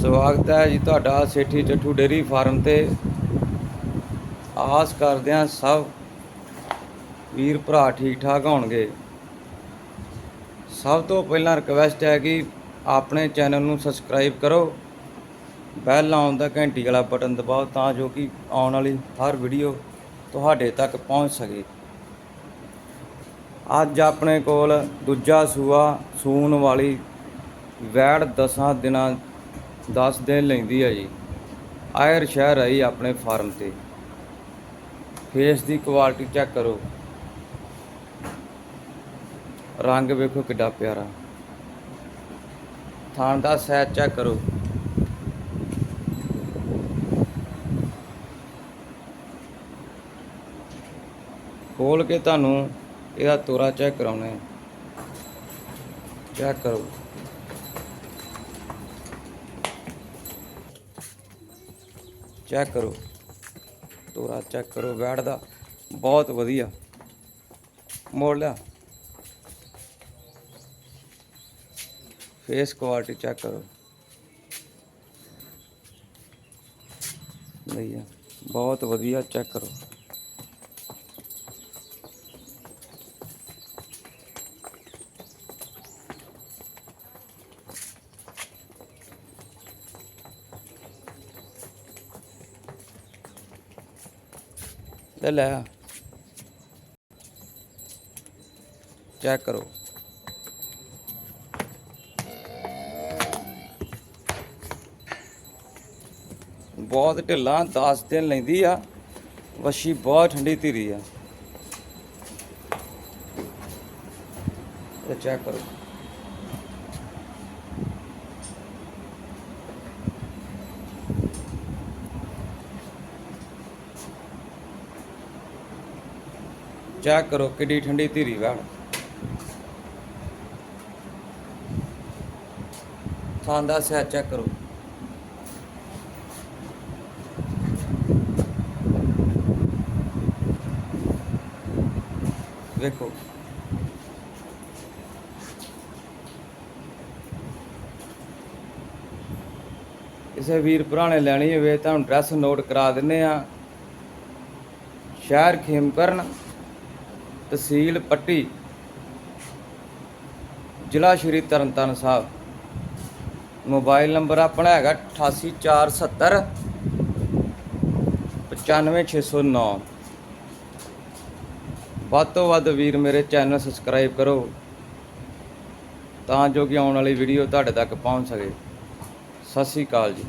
ਸਵਾਗਤ ਹੈ ਜੀ ਤੁਹਾਡਾ ਸੇਠੀ ਚੱਠੂ ਡੇਰੀ ਫਾਰਮ ਤੇ। ਆਸ ਕਰਦੇ ਹਾਂ ਸਭ ਵੀਰ ਭਰਾ ਠੀਕ ਠਾਕ ਹੋਣਗੇ। ਸਭ ਤੋਂ ਪਹਿਲਾਂ ਰਿਕਵੈਸਟ ਹੈ ਕਿ ਆਪਣੇ ਚੈਨਲ ਨੂੰ ਸਬਸਕ੍ਰਾਈਬ ਕਰੋ। ਬੈਲ ਆਉਣ ਦਾ ਘੰਟੀ ਵਾਲਾ ਬਟਨ ਦਬਾਓ ਤਾਂ ਜੋ ਕਿ ਆਉਣ ਵਾਲੀ ਹਰ ਵੀਡੀਓ ਤੁਹਾਡੇ ਤੱਕ ਪਹੁੰਚ ਸਕੇ। ਅੱਜ ਆਪਣੇ ਕੋਲ ਦੂਜਾ ਸੂਆ, ਸੂਣ ਵਾਲੀ ਵੈੜ 10 ਦਿਨਾਂ 10 ਦਿਨ ਲੈਂਦੀ ਹੈ ਜੀ। ਆਇਰ ਸ਼ਹਿਰ ਆਈ ਆਪਣੇ ਫਾਰਮ ਤੇ। ਫੇਸ ਦੀ ਕੁਆਲਿਟੀ ਚੈੱਕ ਕਰੋ। ਰੰਗ ਵੇਖੋ ਕਿੱਡਾ ਪਿਆਰਾ। ਥਾਣ ਦਾ ਸਾਈਜ਼ ਚੈੱਕ ਕਰੋ। ਖੋਲ ਕੇ ਤੁਹਾਨੂੰ ਇਹਦਾ ਤੋਰਾ ਚੈੱਕ ਕਰਾਉਣਾ ਹੈ। ਚੈੱਕ ਕਰੋ। ਚੈੱਕ ਕਰੋ। ਤੋਰਾ ਚੈੱਕ ਕਰੋ ਵੈੜ ਦਾ। ਬਹੁਤ ਵਧੀਆ। ਮੋੜ ਲਿਆ। ਫੇਸ ਕੁਆਲਿਟੀ ਚੈੱਕ ਕਰੋ। ਲਈਆ ਬਹੁਤ ਵਧੀਆ ਚੈੱਕ ਕਰੋ। ਲੈ ਲੈ। ਚੈੱਕ ਕਰੋ। ਬਹੁਤ ਢਿੱਲਾ 10 ਦਿਨ ਲੈਂਦੀ ਆ। ਵਸ਼ੀ ਬਹੁਤ ਠੰਡੀ ਧੀਰੀ ਆ। ਇਹ ਚੈੱਕ ਕਰੋ। ਚੈੱਕ ਕਰੋ, ਕਿੱਡੀ ਠੰਡੀ ਧੀਰੀ ਵੜ ਥਾਂ ਦਾ ਸਿਆ ਚੈੱਕ ਕਰੋ। ਵੇਖੋ। ਕਿਸੇ ਵੀਰ ਭਰਾ ਨੇ ਲੈਣੀ ਹੋਵੇ ਤੁਹਾਨੂੰ ਐਡਰੈਸ ਨੋਟ ਕਰਾ ਦਿੰਨੇ ਆ ਸ਼ਹਿਰ ਖੇਮਕਰਨ। ਤਹਿਸੀਲ ਪੱਟੀ, ਜ਼ਿਲ੍ਹਾ ਸ਼੍ਰੀ ਤਰਨਤਾਰਨ ਸਾਹਿਬ। ਮੋਬਾਈਲ ਨੰਬਰ ਆਪਣਾ ਹੈਗਾ 88470 95609 ਵੱਧ ਤੋਂ ਵੱਧ ਵੀਰ ਮੇਰੇ ਚੈਨਲ ਸਬਸਕ੍ਰਾਈਬ ਕਰੋ, ਤਾਂ ਜੋ ਕਿ ਆਉਣ ਵਾਲੀ ਵੀਡੀਓ ਤੁਹਾਡੇ ਤੱਕ ਪਹੁੰਚ ਸਕੇ। ਸਤਿ ਸ੍ਰੀ ਅਕਾਲ ਜੀ।